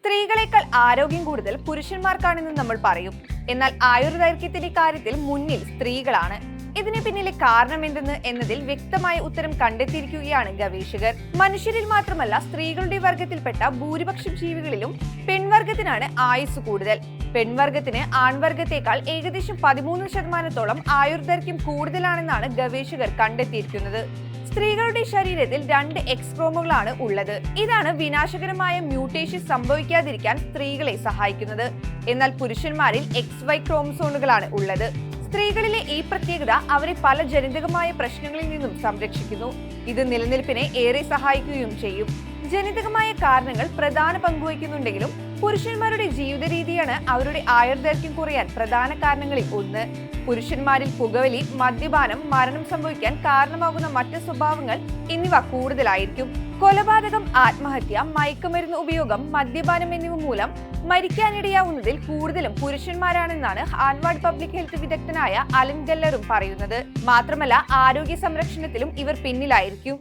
സ്ത്രീകളെക്കാൾ ആരോഗ്യം കൂടുതൽ പുരുഷന്മാർക്കാണെന്ന് നമ്മൾ പറയും. എന്നാൽ ആയുർദൈർഘ്യത്തിന്റെ കാര്യത്തിൽ മുന്നിൽ സ്ത്രീകളാണ്. ഇതിന് പിന്നിലെ കാരണം എന്തെന്ന് എന്നതിൽ വ്യക്തമായ ഉത്തരം കണ്ടെത്തിയിരിക്കുകയാണ് ഗവേഷകർ. മനുഷ്യരിൽ മാത്രമല്ല സ്ത്രീകളുടെ വർഗത്തിൽപ്പെട്ട ഭൂരിപക്ഷം ജീവികളിലും പെൺവർഗത്തിനാണ് ആയുസ് കൂടുതൽ. പെൺവർഗത്തിന് ആൺവർഗത്തേക്കാൾ ഏകദേശം പതിമൂന്ന് ശതമാനത്തോളം ആയുർദൈർഘ്യം കൂടുതലാണെന്നാണ് ഗവേഷകർ കണ്ടെത്തിയിരിക്കുന്നത്. സ്ത്രീകളുടെ ശരീരത്തിൽ രണ്ട് എക്സ്ക്രോമുകളാണ് ഉള്ളത്. ഇതാണ് വിനാശകരമായ മ്യൂട്ടേഷൻ സംഭവിക്കാതിരിക്കാൻ സ്ത്രീകളെ സഹായിക്കുന്നത്. എന്നാൽ പുരുഷന്മാരിൽ എക്സ് വൈ ക്രോമസോണുകളാണ് ഉള്ളത്. സ്ത്രീകളിലെ ഈ പ്രത്യേകത അവരെ പല ജനിതകമായ പ്രശ്നങ്ങളിൽ നിന്നും സംരക്ഷിക്കുന്നു. ഇത് നിലനിൽപ്പിനെ ഏറെ സഹായിക്കുകയും ചെയ്യും. ജനിതകമായ കാരണങ്ങൾ പ്രധാന പങ്കുവഹിക്കുന്നുണ്ടെങ്കിലും പുരുഷന്മാരുടെ ജീവിത രീതിയാണ് അവരുടെ ആയുർദൈർഘ്യം കുറയാൻ പ്രധാന കാരണങ്ങളിൽ ഒന്ന്. പുരുഷന്മാരിൽ പുകവലി മദ്യപാനം മരണം സംഭവിക്കാൻ കാരണമാകുന്ന മറ്റ് സ്വഭാവങ്ങൾ എന്നിവ കൂടുതലായിരിക്കും. കൊലപാതകം ആത്മഹത്യ മയക്കുമരുന്ന് ഉപയോഗം മദ്യപാനം എന്നിവ മൂലം മരിക്കാനിടയാവുന്നതിൽ കൂടുതലും പുരുഷന്മാരാണെന്നാണ് ഹാർവാർഡ് പബ്ലിക് ഹെൽത്ത് വിദഗ്ധനായ അലൻ ഗല്ലറും പറയുന്നത്. മാത്രമല്ല ആരോഗ്യ സംരക്ഷണത്തിലും ഇവർ പിന്നിലായിരിക്കും.